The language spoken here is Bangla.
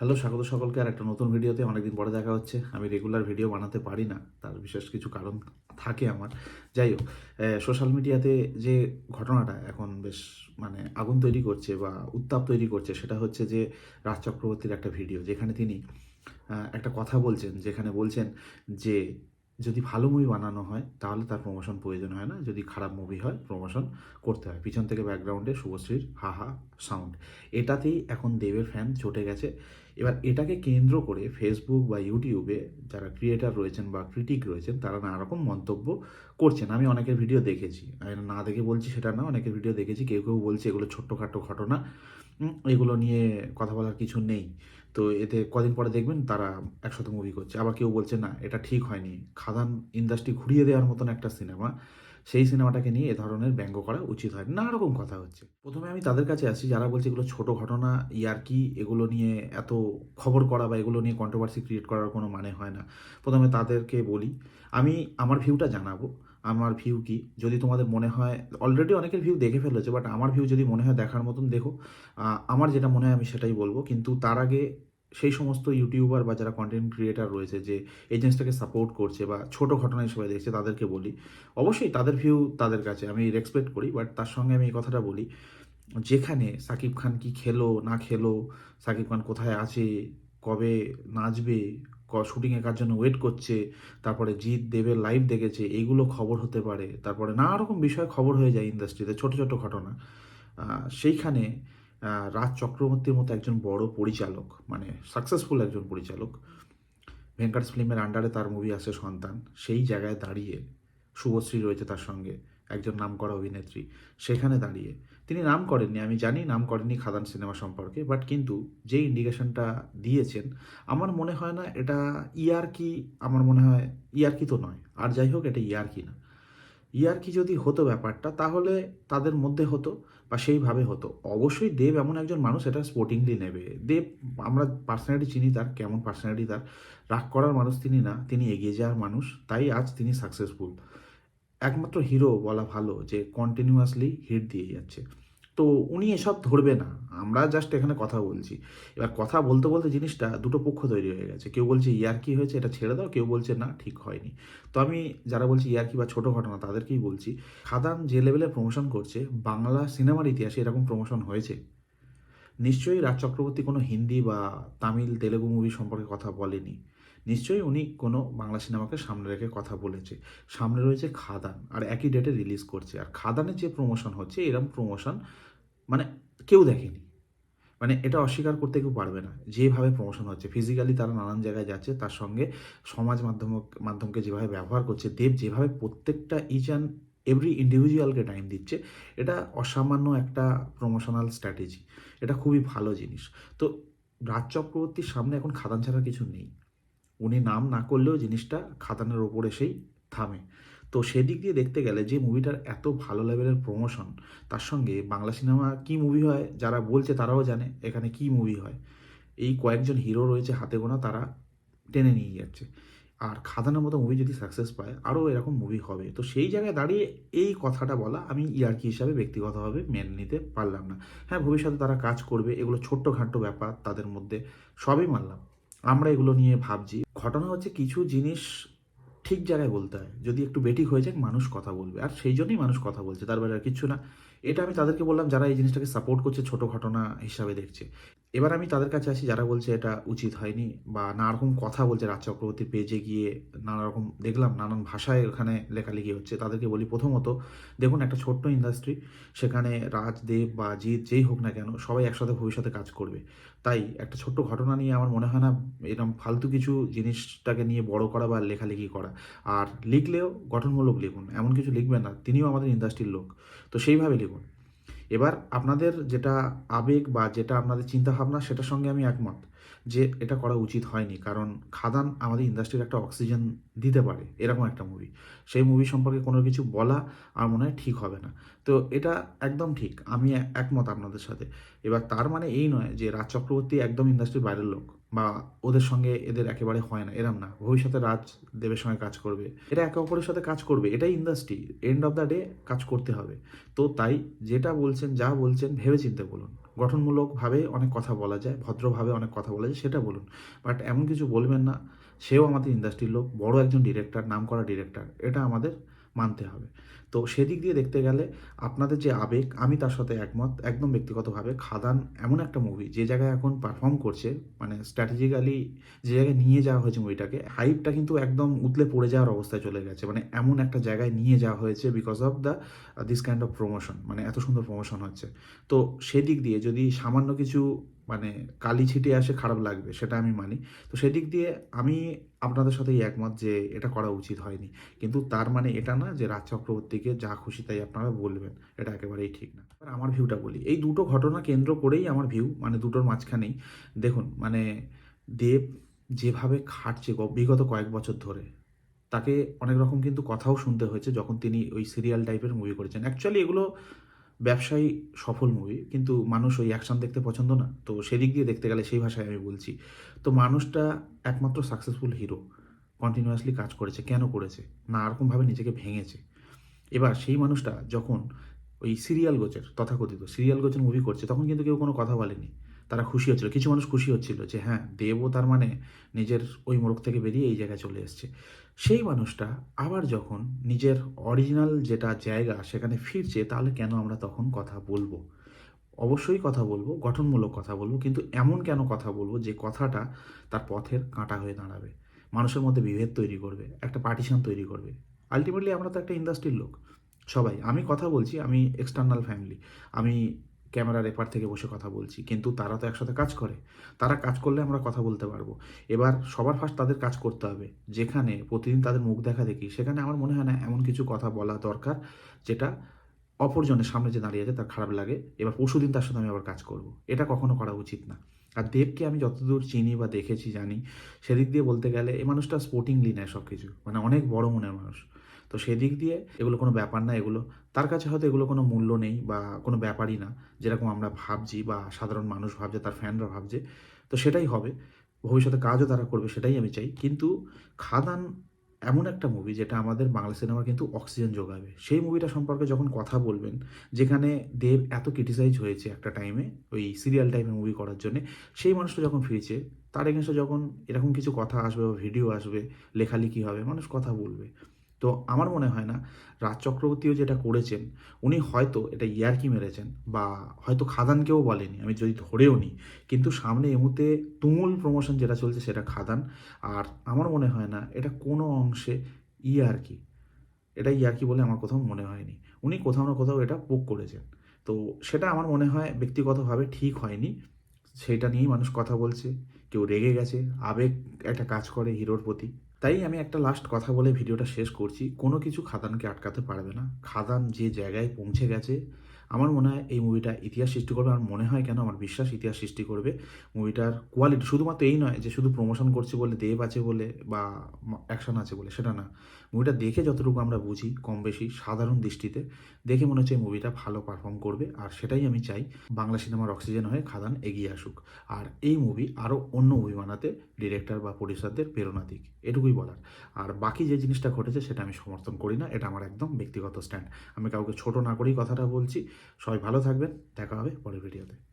হ্যালো, স্বাগত সকলকে আর একটা নতুন ভিডিওতে। অনেকদিন পরে দেখা হচ্ছে। আমি রেগুলার ভিডিও বানাতে পারি না, তার বিশেষ কিছু কারণ থাকে আমার। যাই হোক সোশ্যাল মিডিয়াতে যে ঘটনাটা এখন বেশ মানে আগুন তৈরি করছে বা উত্তাপ তৈরি করছে, সেটা হচ্ছে যে রাজ চক্রবর্তীর একটা ভিডিও, যেখানে তিনি একটা কথা বলছেন, যেখানে বলছেন যে যদি ভালো মুভি বানানো হয়, তাহলে তার প্রমোশন প্রয়োজন হয় না। যদি খারাপ মুভি হয় প্রমোশন করতে হয়। পিছন থেকে ব্যাকগ্রাউন্ডে শুভশ্রীর হা হা সাউন্ড এটাতেই এখন দেবের ফ্যান চটে গেছে। এবার এটাকে কেন্দ্র করে ফেসবুক বা ইউটিউবে যারা ক্রিয়েটার রয়েছেন বা ক্রিটিক রয়েছেন, তারা নানা রকম মন্তব্য করছেন। আমি অনেকের ভিডিও দেখেছি। না দেখে বলছি সেটা না, অনেকের ভিডিও দেখেছি, কেউ কেউ বলছে এগুলো ছোট্টখাটো ঘটনা এগুলো নিয়ে কথা বলার কিছু নেই। তো এতে কদিন পরে দেখবেন তারা একসাথে মুভি করছে। আবার কেউ বলছে, না, এটা ঠিক হয়নি। খাদান ইন্ডাস্ট্রি ঘুরিয়ে দেওয়ার মতন একটা সিনেমা সেই সিনেমাটাকে নিয়ে এ ধরনের ব্যঙ্গ করা উচিত হয় নানা রকম কথা হচ্ছে। প্রথমে আমি তাদের কাছে আসি যারা বলছে এগুলো ছোট ঘটনা ইয়ার্কি এগুলো নিয়ে এত খবর করা বা এগুলো নিয়ে কন্ট্রোভার্সি ক্রিয়েট করার কোনো মানে হয় না। প্রথমে তাদেরকে বলি, আমি আমার ভিউটা জানাব, আমার ভিউ কি? যদি তোমাদের মনে হয় অলরেডি অনেকের ভিউ দেখে ফেলেছে বাট আমার ভিউ যদি মনে হয় দেখার মতন, দেখো আমার যেটা মনে হয় আমি সেটাই বলব, কিন্তু তার আগে সেই সমস্ত ইউটিউবার বা যারা কন্টেন্ট ক্রিয়েটার রয়েছে, যে এজেন্সটাকে সাপোর্ট করছে বা ছোট ঘটনা হিসেবে দেখছে, তাদেরকে বলি। অবশ্যই তাদের ভিউ তাদের কাছে, আমি রেসপেক্ট করি বাট তার সঙ্গে আমি এই কথাটা বলি, যেখানে সাকিব খান কি খেলো, না খেলো, সাকিব খান কোথায় আছে, কবে নাচবে শুটিংয়ে কার জন্য ওয়েট করছে, তারপরে জিৎ দেবের লাইভ দেখেছে এইগুলো খবর হতে পারে, তারপরে নানা রকম বিষয় খবর হয়ে যায় ইন্ডাস্ট্রিতে ছোট ছোট ঘটনা। সেইখানে রাজ চক্রবর্তীর মতো একজন বড় পরিচালক মানে সাকসেসফুল একজন পরিচালক ভেঙ্কাটস ফিল্মের আন্ডারে তার মুভি আসে সন্তান। সেই জায়গায় দাঁড়িয়ে শুভশ্রী রয়েছে তার সঙ্গে, একজন নামকরা অভিনেত্রী। সেখানে দাঁড়িয়ে তিনি নাম করেননি, আমি জানি নাম করেননি খাদান সিনেমা সম্পর্কে বাট কিন্তু যে ইন্ডিকেশনটা দিয়েছেন, আমার মনে হয় না এটা ইয়ার কি, আমার মনে হয় ইয়ারকি তো নয়। আর যাই হোক, এটা ইয়ারকি না। ইয়ারকি যদি হতো ব্যাপারটা, তাহলে তাদের মধ্যে হতো। বা সেইভাবে হতো। অবশ্যই দেব এমন একজন মানুষ এটা স্পোর্টিংলি নেবে। দেব আমরা পার্সোনালিটি চিনি তার, কেমন পার্সোনালিটি তার। রাগ করার মানুষ তিনি না, তিনি এগিয়ে যাওয়ার মানুষ, তাই আজ তিনি সাকসেসফুল একমাত্র হিরো বলা ভালো যে কন্টিনিউয়াসলি হিট দিয়ে যাচ্ছে। তো উনি এসব ধরবে না। আমরা জাস্ট এখানে কথা বলছি। এবার কথা বলতে বলতে জিনিসটা দুটো পক্ষ তৈরি হয়ে গেছে। কেউ বলছে ইয়ার কি হয়েছে এটা ছেড়ে দাও, কেউ বলছে না, ঠিক হয়নি। তো আমি যারা বলছি ইয়ার কি বা ছোটো ঘটনা তাদেরকেই বলছি, খাদান যে লেভেলে প্রমোশন করছে, বাংলা সিনেমার ইতিহাসে এরকম প্রমোশন হয়েছে। নিশ্চয়ই রাজ চক্রবর্তী কোনো হিন্দি বা তামিল, তেলেগু মুভি সম্পর্কে কথা বলেনি। নিশ্চয়ই উনি কোনো বাংলা সিনেমাকে সামনে রেখে কথা বলেছে। সামনে রয়েছে খাদান আর একই ডেটে রিলিজ করছে। আর খাদানের যে প্রমোশন হচ্ছে এরকম প্রমোশন মানে কেউ দেখেনি। মানে এটা অস্বীকার করতে কেউ পারবে না। যেভাবে প্রমোশন হচ্ছে ফিজিক্যালি তারা নানান জায়গায় যাচ্ছে, তার সঙ্গে সমাজ মাধ্যম, মাধ্যমকে যেভাবে ব্যবহার করছে, দেব যেভাবে প্রত্যেকটা ইচ অ্যান্ড এভরি ইন্ডিভিজুয়ালকে টাইম দিচ্ছে, এটা অসামান্য একটা প্রমোশনাল স্ট্র্যাটেজি এটা খুবই ভালো জিনিস। তো রাজ চক্রবর্তীর সামনে এখন খাদান ছাড়া কিছু নেই। উনি নাম না করলেও জিনিসটা খাদানের ওপর এসেই থামে। তো সেদিক দিয়ে দেখতে গেলে যে মুভিটার এত ভালো লেভেলের প্রমোশন তার সঙ্গে বাংলা সিনেমা কি মুভি হয়, যারা বলছে তারাও জানে এখানে কি মুভি হয়। এই কয়েকজন হিরো রয়েছে হাতে গোনা, তারা টেনে নিয়ে যাচ্ছে। আর খাদানের মতো মুভি যদি সাকসেস পায়, আরও এরকম মুভি হবে। তো সেই জায়গায় দাঁড়িয়ে এই কথাটা বলা আমি ইয়ার্কি হিসাবে ব্যক্তিগতভাবে মেনে নিতে পারলাম না। হ্যাঁ ভবিষ্যতে তারা কাজ করবে, এগুলো ছোট্ট খাট্ট ব্যাপার তাদের মধ্যে সবই মানলাম। আমরা এগুলো নিয়ে ভাবছি। ঘটনা হচ্ছে কিছু জিনিস ঠিক জায়গায় বলতে হয়। যদি একটু বেঠিক হয়ে যায়, মানুষ কথা বলবে। আর সেই জন্যই মানুষ কথা বলছে, তার বাইরে আর কিচ্ছু না। এটা আমি তাদেরকে বললাম, যারা এই জিনিসটাকে সাপোর্ট করছে ছোট ঘটনা হিসাবে দেখছে। এবার আমি তাদের কাছে আসি, যারা বলছে এটা উচিত হয়নি বা নানা রকম কথা বলছে রাজ চক্রবর্তীর পেজে গিয়ে নানা রকম দেখলাম নানান ভাষায় ওখানে লেখালেখি হচ্ছে। তাদেরকে বলি প্রথমত, দেখুন একটা ছোট্ট ইন্ডাস্ট্রি সেখানে রাজ, দেব বা জিৎ যেই হোক না কেন, সবাই একসাথে ভবিষ্যতে কাজ করবে। তাই একটা ছোট্ট ঘটনা নিয়ে আমার মনে হয় না এরকম ফালতু কিছু জিনিসটাকে নিয়ে বড় করা বা লেখালেখি করা। আর লিখলেও গঠনমূলক লিখুন, এমন কিছু লিখবেন না, তিনিও আমাদের ইন্ডাস্ট্রির লোক। তো সেইভাবে লিখুন। এবার আপনাদের যেটা আবেগ বা যেটা আপনাদের চিন্তাভাবনা সেটার সঙ্গে আমি একমত যে এটা করা উচিত হয়নি। কারণ খাদান আমাদের ইন্ডাস্ট্রির একটা অক্সিজেন দিতে পারে, এরকম একটা মুভি সেই মুভি সম্পর্কে কোনো কিছু বলা আমার মনে হয় ঠিক হবে না। তো এটা একদম ঠিক, আমি একমত আপনাদের সাথে। এবার তার মানে এই নয় যে রাজ চক্রবর্তী একদম ইন্ডাস্ট্রির বাইরের লোক। বা ওদের সঙ্গে এদের একেবারে হয় না, এরম না। ভবিষ্যতে রাজ দেবের সঙ্গে কাজ করবে। এরা একে অপরের সাথে কাজ করবে, এটাই industry end of the day কাজ করতে হবে। তো তাই যেটা বলছেন, যা বলছেন ভেবে চিন্তে বলুন গঠনমূলকভাবে অনেক কথা বলা যায়, ভদ্রভাবে অনেক কথা বলা যায়, সেটা বলুন। বাট এমন কিছু বলবেন না, সেও আমাদের ইন্ডাস্ট্রির লোক, বড় একজন ডিরেক্টর নাম করা ডিরেক্টর এটা আমাদের মানতে হবে। তো সেদিক দিয়ে দেখতে গেলে আপনাদের যে আবেগ, আমি তার সাথে একমত, একদম ব্যক্তিগতভাবে খাদান এমন একটা মুভি যে জায়গায় এখন পারফর্ম করছে মানে স্ট্র্যাটেজিক্যালি যে জায়গায় নিয়ে যাওয়া হয়েছে মুভিটাকে হাইপটা কিন্তু একদম উতলে পড়ে যাওয়ার অবস্থায় চলে গেছে। মানে এমন একটা জায়গায় নিয়ে যাওয়া হয়েছে because of the this kind of promotion মানে এত সুন্দর প্রমোশন হচ্ছে। তো সেদিক দিয়ে যদি সামান্য কিছু মানে কালি ছিটে আসে খারাপ লাগবে, সেটা আমি মানি। তো সেদিক দিয়ে আমি আপনাদের সাথেই একমত যে এটা করা উচিত হয়নি। কিন্তু তার মানে এটা না যে রাজ চক্রবর্তীকে যা খুশি তাই আপনারা বলবেন, এটা একেবারেই ঠিক না। এবার আমার ভিউটা বলি, এই দুটো ঘটনা কেন্দ্র করেই আমার ভিউ মানে দুটোর মাঝখানেই। দেখুন মানে দেব যেভাবে খাটছে বিগত কয়েক বছর ধরে, তাকে অনেক রকম কিন্তু কথাও শুনতে হয়েছে যখন তিনি ওই সিরিয়াল টাইপের মুভি করেছেন। অ্যাকচুয়ালি এগুলো ব্যবসায়ী সফল মুভি কিন্তু মানুষ ওই অ্যাকশান দেখতে পছন্দ না। তো সেদিক দিয়ে দেখতে গেলে সেই ভাষায় আমি বলছি, তো মানুষটা একমাত্র সাকসেসফুল হিরো কন্টিনিউয়াসলি কাজ করেছে। কেন করেছে? না এরকমভাবে নিজেকে ভেঙেছে? এবার সেই মানুষটা যখন ওই সিরিয়াল গোচের তথাকথিত সিরিয়াল গোচের মুভি করছে, তখন কিন্তু কেউ কোনো কথা বলেনি। তারা খুশি হচ্ছিল। কিছু মানুষ খুশি হচ্ছিল যে হ্যাঁ দেবও তার মানে নিজের ওই মোড়ক থেকে বেরিয়ে এই জায়গায় চলে এসছে। সেই মানুষটা আবার যখন নিজের অরিজিনাল যেটা জায়গা সেখানে ফিরছে, তাহলে কেন আমরা তখন কথা বলব? অবশ্যই কথা বলব, গঠনমূলক কথা বলব, কিন্তু এমন কেন কথা বলব যে, কথাটা তার পথের কাঁটা হয়ে দাঁড়াবে? মানুষের মধ্যে বিভেদ তৈরি করবে, একটা পার্টিশন তৈরি করবে। আলটিমেটলি আমরা তো একটা ইন্ডাস্ট্রির লোক। সবাই, আমি কথা বলছি, আমি এক্সটার্নাল ফ্যামিলি আমি ক্যামেরার এপার থেকে বসে কথা বলছি। কিন্তু তারা তো একসাথে কাজ করে। তারা কাজ করলে আমরা কথা বলতে পারব। এবার সবার ফার্স্ট তাদের কাজ করতে হবে। যেখানে প্রতিদিন তাদের মুখ দেখা দেখি, সেখানে আমার মনে হয় না এমন কিছু কথা বলা দরকার যেটা অপরজনের সামনে যে দাঁড়িয়ে আছে তার খারাপ লাগে। এবার পরশুদিন তার সাথে আমি আবার কাজ করব। এটা কখনো করা উচিত না। আর দেবকে আমি যতদূর চিনি বা দেখেছি, জানি, সেদিক দিয়ে বলতে গেলে এই মানুষটা স্পোর্টিংলি নেয় সব কিছু মানে অনেক বড় মনের মানুষ। তো সেদিক দিয়ে এগুলো কোনো ব্যাপার না, এগুলো, তার কাছে হয়তো এগুলো কোনো মূল্য নেই বা কোনো ব্যাপারই না, যেরকম আমরা ভাবছি বা সাধারণ মানুষ ভাবছে, তার ফ্যানরা ভাবছে, তো সেটাই হবে, ভবিষ্যতে কাজও তারা করবে, সেটাই আমি চাই। কিন্তু খাদান এমন একটা মুভি যেটা আমাদের বাংলা সিনেমা কিন্তু অক্সিজেন যোগাবে। সেই মুভিটা সম্পর্কে যখন কথা বলবেন, যেখানে দেব এত ক্রিটিসাইজ হয়েছে একটা টাইমে ওই সিরিয়াল টাইপের মুভি করার জন্য, সেই মানুষটা যখন ফিরেছে, তার এগেনস্টে যখন এরকম কিছু কথা আসবে বা ভিডিও আসবে, লেখালেখি হবে, মানুষ কথা বলবে। তো আমার মনে হয় না, রাজ চক্রবর্তীও যেটা করেছেন, উনি হয়তো এটা ইয়ারকি মেরেছেন বা হয়তো খাদানকেও বলেনি, আমি যদি ধরেও নিই। কিন্তু সামনে এই মুহূর্তে তুমুল প্রমোশন যেটা চলছে সেটা খাদান। আর আমার মনে হয় না এটা কোনো অংশে ইয়ারকি, এটা ইয়ারকি বলে আমার কোথাও মনে হয়নি। উনি কোথাও না কোথাও এটা পোক করেছেন। তো সেটা আমার মনে হয় ব্যক্তিগতভাবে ঠিক হয়নি সেটা নিয়েই মানুষ কথা বলছে, কেউ রেগে গেছে, আবেগ একটা কাজ করে হিরোর প্রতি। তাই আমি একটা লাস্ট কথা বলে ভিডিওটা শেষ করছি। কোনো কিছু খাদানকে আটকাতে পারবে না। খাদান যে জায়গায় পৌঁছে গেছে আমার মনে হয় এই মুভিটা ইতিহাস সৃষ্টি করবে। আর মনে হয় কেন? আমার বিশ্বাস ইতিহাস সৃষ্টি করবে। মুভিটার কোয়ালিটি শুধুমাত্র এই নয় যে শুধু প্রমোশন করছে বলে, দেব আছে বলে বা অ্যাকশন আছে বলে, সেটা না। মুভিটা দেখে যতটুকু আমরা বুঝি কম বেশি সাধারণ দৃষ্টিতে, দেখে মনে হচ্ছে এই মুভিটা ভালো পারফর্ম করবে। আর সেটাই আমি চাই বাংলা সিনেমার অক্সিজেন হয়ে খাদান এগিয়ে আসুক। আর এই মুভি আরও অন্য মুভি বানাতে ডিরেক্টর বা প্রডিউসারদের প্রেরণা দিক। এটুকুই বলার। আর বাকি যে জিনিসটা ঘটেছে সেটা আমি সমর্থন করি না। এটা আমার একদম ব্যক্তিগত স্ট্যান্ড আমি কাউকে ছোট না করেই কথাটা বলছি। সবাই ভালো থাকবেন দেখা হবে পরের ভিডিওতে।